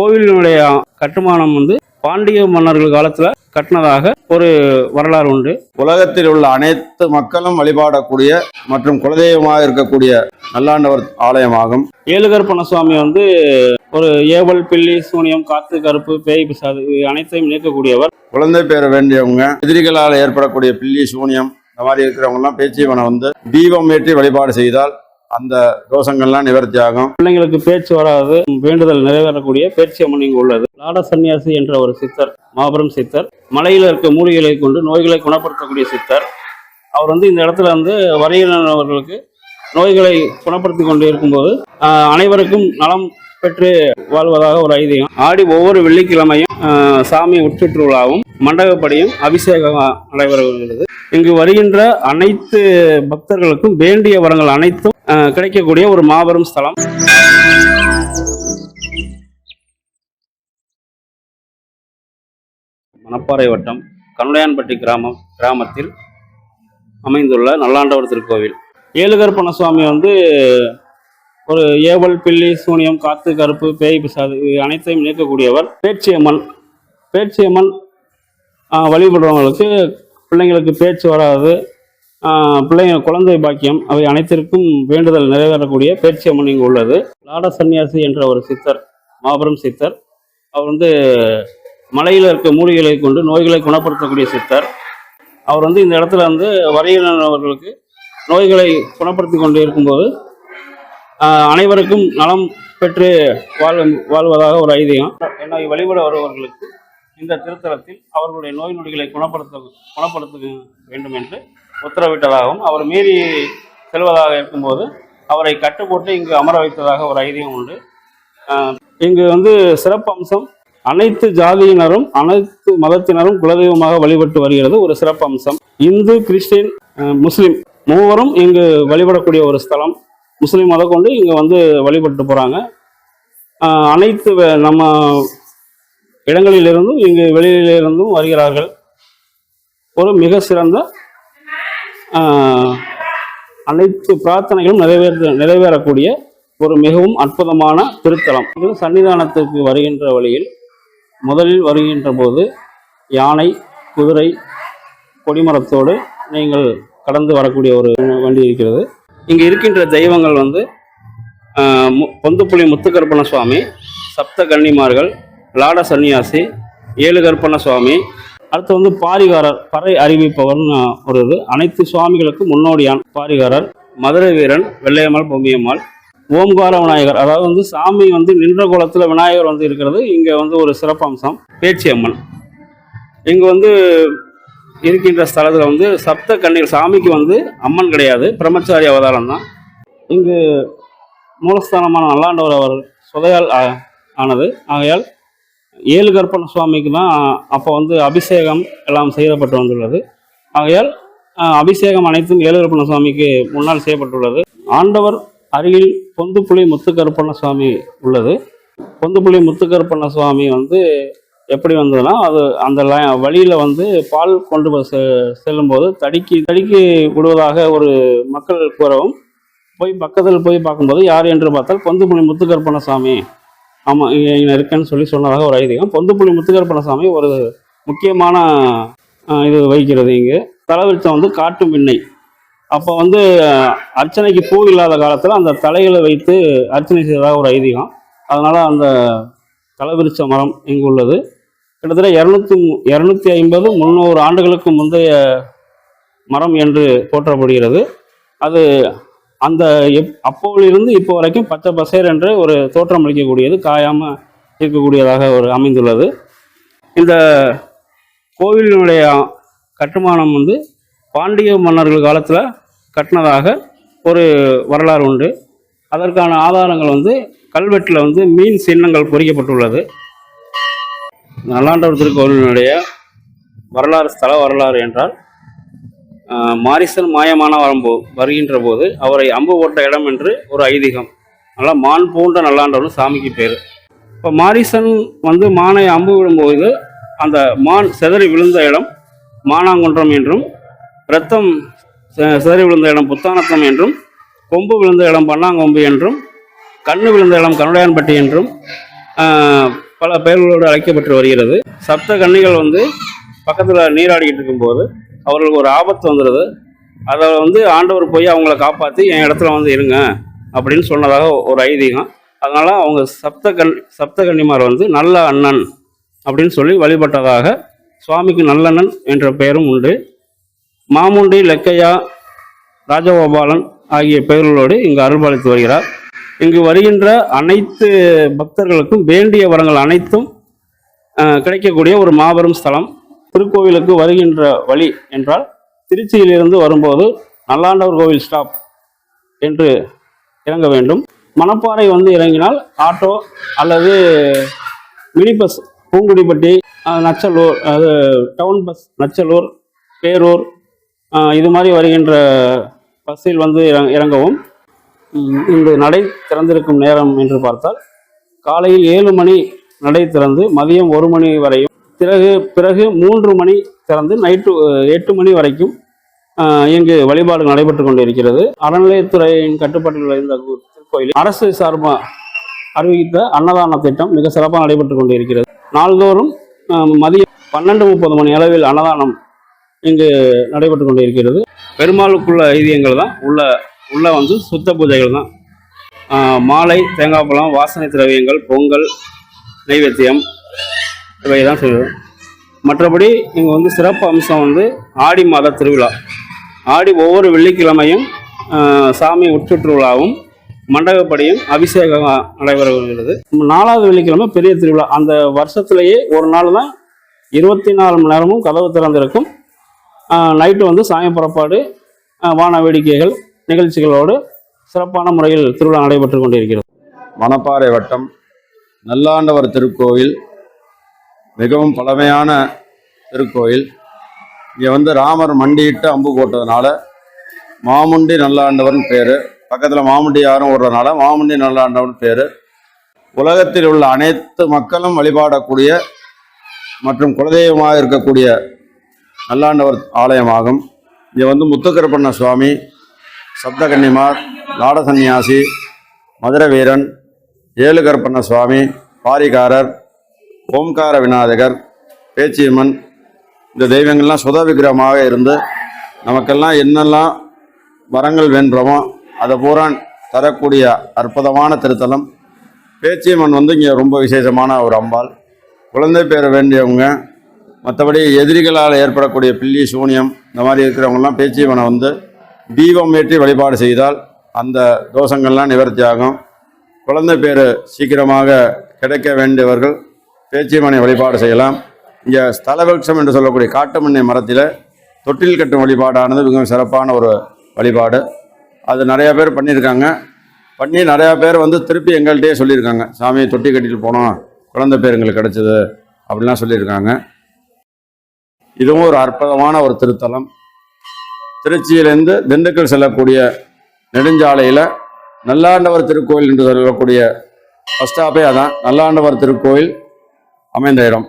கோவிலினுடைய கட்டுமானம் வந்து பாண்டிய மன்னர்கள் காலத்துல கட்டினதாக ஒரு வரலாறு உண்டு. உலகத்தில் உள்ள அனைத்து மக்களும் வழிபாடக்கூடிய மற்றும் குலதெய்வமாக இருக்கக்கூடிய நல்லாண்டவர் ஆலயமாகும். ஏழுகற்பண சுவாமி வந்து ஒரு ஏவல் பில்லி சூனியம் காத்து கருப்பு பேய் பிசாது அனைத்தையும் நீக்கக்கூடியவர் குழந்தை பேர வேண்டியவங்க எதிரிகளால் ஏற்படக்கூடிய பில்லி சூனியம் இந்த மாதிரி இருக்கிறவங்க எல்லாம் பேச்சீவனை வந்து தீபம் ஏற்றி வழிபாடு செய்தால் அந்த தோஷங்கள்லாம் நிவர்த்தி ஆகும் பிள்ளைங்களுக்கு பேச்சு வராது. வேண்டுதல் நிறைவேறக்கூடிய பேச்சு அம்மன் இங்கு உள்ளது. லாட சன்னியாசி என்ற ஒரு சித்தர் மாபெரும் சித்தர் மலையில் இருக்க மூலிகளை கொண்டு நோய்களை குணப்படுத்தக்கூடிய சித்தர். அவர் வந்து இந்த இடத்துல வந்து வரையினவர்களுக்கு நோய்களை குணப்படுத்தி கொண்டு இருக்கும்போது அனைவருக்கும் நலம் பெற்று வாழ்வதாக ஒரு ஐதீகம். ஆடி ஒவ்வொரு வெள்ளிக்கிழமையும் சாமி உட்சுற்று விழாவும் மண்டபப்படியும் அபிஷேகம் உள்ளது இங்கு வருகின்ற அனைத்து பக்தர்களுக்கும் வேண்டிய வரங்கள் அனைத்தும் கிடைக்கக்கூடிய ஒரு மாபெரும் ஸ்தலம். மணப்பாறை வட்டம் கண்ணுடையான்பட்டி கிராமம் கிராமத்தில் அமைந்துள்ள நல்லாண்டவர் திருக்கோவில். ஏழுகற்பண சுவாமி வந்து ஒரு ஏவல் பில்லி சூனியம் காத்து கருப்பு பேய் பிசாது இது அனைத்தையும் நீக்கக்கூடியவர் பேச்சியம்மன் பேச்சியம்மன் வழிபடுறவங்களுக்கு பிள்ளைங்களுக்கு பேச்சு வராது. பிள்ளைங்க குழந்தை பாக்கியம் அவை அனைத்திற்கும் வேண்டுதல் நிறைவேறக்கூடிய பேச்சு அம்மன் இங்கு உள்ளது. லாட சன்னியாசி என்ற ஒரு சித்தர் மாபெரும் சித்தர் அவர் வந்து மலையில் இருக்க மூலிகளை கொண்டு நோய்களை குணப்படுத்தக்கூடிய சித்தர். அவர் வந்து இந்த இடத்துல வந்து வரையினவர்களுக்கு நோய்களை குணப்படுத்தி கொண்டு இருக்கும்போது அனைவருக்கும் நலம் பெற்று வாழ் வாழ்வதாக ஒரு ஐதீகம். என்னை வழிபட வருபவர்களுக்கு இந்த திருத்தலத்தில் அவர்களுடைய நோய் நொடிகளை குணப்படுத்த குணப்படுத்த வேண்டும் என்று உத்தரவிட்டதாகவும் அவர் மீறி செல்வதாக இருக்கும்போது அவரை கட்டுப்போட்டு இங்கு அமர வைத்ததாக ஒரு ஐதீகம் உண்டு. இங்கு வந்து சிறப்பம்சம் அனைத்து ஜாதியினரும் அனைத்து மதத்தினரும் குலதெய்வமாக வழிபட்டு வருகிறது ஒரு சிறப்பு அம்சம் இந்து கிறிஸ்டின் முஸ்லீம் மூவரும் இங்கு வழிபடக்கூடிய ஒரு ஸ்தலம். முஸ்லீம் மத கொண்டு இங்கே வந்து வழிபட்டு போகிறாங்க அனைத்து நம்ம இடங்களிலிருந்தும் இங்கு வெளியிலிருந்தும் வருகிறார்கள். ஒரு மிக சிறந்த அனைத்து பிரார்த்தனைகளும் நிறைவேற்ற நிறைவேறக்கூடிய ஒரு மிகவும் அற்புதமான திருத்தலம். இது சன்னிதானத்திற்கு வருகின்ற வழியில் முதலில் வருகின்ற போது யானை குதிரை கொடிமரத்தோடு நீங்கள் கடந்து வரக்கூடிய ஒரு வண்டி இருக்கிறது. இங்கே இருக்கின்ற தெய்வங்கள் வந்து மு- பொந்துப்புலி முத்துக்கருப்பண சுவாமி சப்த கன்னிமார்கள் லாட சன்னியாசி ஏழு கற்பண சுவாமி. அடுத்து வந்து பாரிகாரர் பறை அறிவிப்பவர்னு ஒரு இது அனைத்து சுவாமிகளுக்கும் முன்னோடியான் பாரிகாரர் மதுரை வீரன் வெள்ளையம்மாள் பொம்மியம்மாள். ஓம்கார விநாயகர் அதாவது வந்து சாமி வந்து நின்ற குளத்தில் விநாயகர் வந்து இருக்கிறது. இங்கே வந்து ஒரு சிறப்பம்சம் பேச்சியம்மன் இங்கே வந்து இருக்கின்ற ஸ்தலத்தில் வந்து சப்த கன்னிகள் சாமிக்கு வந்து அம்மன் கிடையாது. பிரம்மச்சாரி அவதாரம் தான். இங்கு மூலஸ்தானமான நல்லாண்டவர் அவர் சுதையால் ஆ- ஆனது. ஆகையால் ஏழு கற்பன சுவாமிக்கு தான் அப்போ வந்து அபிஷேகம் எல்லாம் செய்யப்பட்டு வந்துள்ளது. ஆகையால் அபிஷேகம் அனைத்தும் ஏழு கற்பன சுவாமிக்கு முன்னால் செய்யப்பட்டுள்ளது. ஆண்டவர் அருகில் பொந்துப்புலி முத்துக்கருப்பண்ண சுவாமி உள்ளது. பொந்துப்புலி முத்துக்கருப்பண்ண சுவாமி வந்து எப்படி வந்ததுன்னா அது அந்த வழியில் வந்து பால் கொண்டு போ- செ- செல்லும்போது தடுக்கி தடுக்கி விடுவதாக ஒரு மக்கள் கூறவும் போய் பக்கத்தில் போய் பார்க்கும்போது யார் என்று பார்த்தால் பொந்துப்புலி முத்துக்கருப்பண்ண சுவாமி ஆமாம் இங்கே இருக்கேன்னு சொல்லி சொன்னதாக ஒரு ஐதீகம். பொந்துப்புலி முத்துக்கருப்பண்ண ஒரு முக்கியமான இது வகிக்கிறது இங்கு. தலவிருச்சம் வந்து காட்டும் மின்னை. அப்போ வந்து அர்ச்சனைக்கு பூ இல்லாத காலத்தில் அந்த தலைகளை வைத்து அர்ச்சனை செய்ததாக ஒரு ஐதீகம். அதனால் அந்த தலவிருச்ச மரம் இங்கு உள்ளது. கிட்டத்தட்ட இரநூத்தி இரநூத்தி ஐம்பது முந்நூறு ஆண்டுகளுக்கு முந்தைய மரம் என்று போற்றப்படுகிறது. அது அந்த எப் அப்போதிலிருந்து இப்போ வரைக்கும் பச்சை பசேர் என்று ஒரு தோற்றம் அளிக்கக்கூடியது காயாமல் இருக்கக்கூடியதாக ஒரு அமைந்துள்ளது. இந்த கோவிலினுடைய கட்டுமானம் வந்து பாண்டிய மன்னர்கள் காலத்தில் கட்டினதாக ஒரு வரலாறு உண்டு. அதற்கான ஆதாரங்கள் வந்து கல்வெட்டில் வந்து மீன் சின்னங்கள் பொறிக்கப்பட்டுள்ளது. நல்லாண்டவர் திருக்கோவிலினுடைய வரலாறு ஸ்தல வரலாறு என்றால் மாரிசன் மாயமான வரும்போ வருகின்ற போது அவரை அம்பு போட்ட இடம் என்று ஒரு ஐதீகம். நல்லா மான் பூண்ட நல்லாண்டவர்னு சாமிக்கு பேர். இப்போ மாரிசன் வந்து மானை அம்பு விடும்போது அந்த மான் சிதறி விழுந்த இடம் மானாங்குன்றம் என்றும் இரத்தம் சிதறி விழுந்த இடம் புத்தானத்தம் என்றும் கொம்பு விழுந்த இடம் பண்ணாங்கொம்பு என்றும் கண்ணு விழுந்த இடம் கருடையான்பட்டி என்றும் பல பெயர்களோடு அழைக்கப்பட்டு வருகிறது. சப்த கன்னிகள் வந்து பக்கத்தில் நீராடிக்கிட்டு இருக்கும்போது அவர்களுக்கு ஒரு ஆபத்து வந்துடுது அதை வந்து ஆண்டவர் போய் அவங்கள காப்பாற்றி என் இடத்துல வந்து இருங்க அப்படின்னு சொன்னதாக ஒரு ஐதீகம். அதனால் அவங்க சப்த கண் சப்த கன்னிமார் வந்து நல்ல அண்ணன் அப்படின்னு சொல்லி வழிபட்டதாக சுவாமிக்கு நல்லண்ணன் என்ற பெயரும் உண்டு. மாமுண்டி லெக்கையா ராஜகோபாலன் ஆகிய பெயர்களோடு இங்கு அருள்பாலித்து வருகிறார். இங்கு வருகின்ற அனைத்து பக்தர்களுக்கும் வேண்டிய வரங்கள் அனைத்தும் கிடைக்கக்கூடிய ஒரு மாபெரும் ஸ்தலம். திருக்கோவிலுக்கு வருகின்ற வழி என்றால் திருச்சியிலிருந்து வரும்போது நல்லாண்டவர் கோவில் ஸ்டாப் என்று இறங்க வேண்டும். மணப்பாறை வந்து இறங்கினால் ஆட்டோ அல்லது மினி பஸ் பூங்குடிப்பட்டி நச்சலூர் அது டவுன் பஸ் நச்சலூர் பேரூர் இது மாதிரி வருகின்ற பஸ்ஸில் வந்து இறங்க- இறங்கவும் இந்த நடை திறந்திருக்கும் நேரம் என்று பார்த்தால் காலையில் ஏழு மணி நடை திறந்து மதியம் ஒரு மணி வரையும் பிறகு பிறகு மூன்று மணி திறந்து நைட்டு எட்டு மணி வரைக்கும் இங்கு வழிபாடு நடைபெற்று கொண்டிருக்கிறது. அறநிலையத்துறையின் கட்டுப்பாட்டில் உள்ள இந்த திருக்கோயிலில் அரசு சார்பாக அறிவித்த அன்னதான திட்டம் மிக சிறப்பாக நடைபெற்று கொண்டிருக்கிறது. நாள்தோறும் மதியம் பன்னெண்டு முப்பது மணி அளவில் அன்னதானம் இங்கு நடைபெற்று கொண்டிருக்கிறது. பெருமாளுக்குள்ள ஐதியங்கள் தான். உள்ள உள்ள வந்து சுத்த பூஜைகள் தான். மாலை தேங்காய் பழம் வாசனை திரவியங்கள் பொங்கல் நைவேத்தியம் இவை தான் செய்வோம் மற்றபடி இங்கே வந்து சிறப்பு அம்சம் வந்து ஆடி மாத திருவிழா. ஆடி ஒவ்வொரு வெள்ளிக்கிழமையும் சாமி உட்சுற்றுலாவும் மண்டபப்படியும் அபிஷேகம் நடைபெறுகிறது நாலாவது வெள்ளிக்கிழமை பெரிய திருவிழா. அந்த வருஷத்துலேயே ஒரு நாள் தான் இருபத்தி நாலு மணி நேரமும் கதவு திறந்திருக்கும். நைட்டு வந்து சாமி புறப்பாடு வான வேடிக்கைகள் நிகழ்ச்சிகளோடு சிறப்பான முறையில் திருவிழா நடைபெற்று கொண்டிருக்கிறது. மணப்பாறை வட்டம் நல்லாண்டவர் திருக்கோயில் மிகவும் பழமையான திருக்கோயில். இங்கே வந்து ராமர் மண்டியிட்டு அம்பு போட்டதுனால மாமுண்டி நல்லாண்டவர்னு பேர். பக்கத்தில் மாமுண்டி யாரும் விடுறதுனால மாமுண்டி நல்லாண்டவன் பேர். உலகத்தில் உள்ள அனைத்து மக்களும் வழிபாடக்கூடிய மற்றும் குலதெய்வமாக இருக்கக்கூடிய நல்லாண்டவர் ஆலயமாகும். இங்கே வந்து முத்துக்கருப்பண்ண சுவாமி சப்தகன்னிமார் லாட சந்நியாசி மதுர வீரன் ஏழு கருப்பண்ண சுவாமி பாரிகாரர் ஓம்கார விநாயகர் பேச்சியம்மன் இந்த தெய்வங்கள்லாம் சுத விக்கிரமாக இருந்து நமக்கெல்லாம் என்னெல்லாம் வரங்கள் வேண்டுமோ அதை பூரா தரக்கூடிய அற்புதமான திருத்தலம். பேச்சியம்மன் வந்து இங்கே ரொம்ப விசேஷமான ஒரு அம்பாள். குழந்தை பேர வேண்டியவங்க மற்றபடி எதிரிகளால் ஏற்படக்கூடிய பில்லி சூனியம் இந்த மாதிரி இருக்கிறவங்கெல்லாம் பேச்சியம்மனை வந்து தீபம் ஏற்றி வழிபாடு செய்தால் அந்த தோஷங்கள்லாம் நிவர்த்தி ஆகும் குழந்தை பேர் சீக்கிரமாக கிடைக்க வேண்டியவர்கள் பேச்சியம்மனை வழிபாடு செய்யலாம். இங்கே ஸ்தலவிருட்சம் என்று சொல்லக்கூடிய காட்டுமண்ணை மரத்தில் தொட்டில் கட்டும் வழிபாடானது மிகவும் சிறப்பான ஒரு வழிபாடு. அது நிறையா பேர் பண்ணியிருக்காங்க. பண்ணி நிறையா பேர் வந்து திருப்பி எங்கள்கிட்டயே சொல்லியிருக்காங்க. சாமி தொட்டி கட்டிட்டு போனோம் குழந்தை பேர் எங்களுக்கு கிடச்சிது அப்படிலாம் சொல்லியிருக்காங்க. இதுவும் ஒரு அற்புதமான ஒரு திருத்தலம். திருச்சியிலேருந்து திண்டுக்கல் செல்லக்கூடிய நெடுஞ்சாலையில் நல்லாண்டவர் திருக்கோயில் என்று சொல்லக்கூடிய ஃபஸ்ட் ஸ்டாப்பே அதான். நல்லாண்டவர் திருக்கோயில். அமைந்த இடம்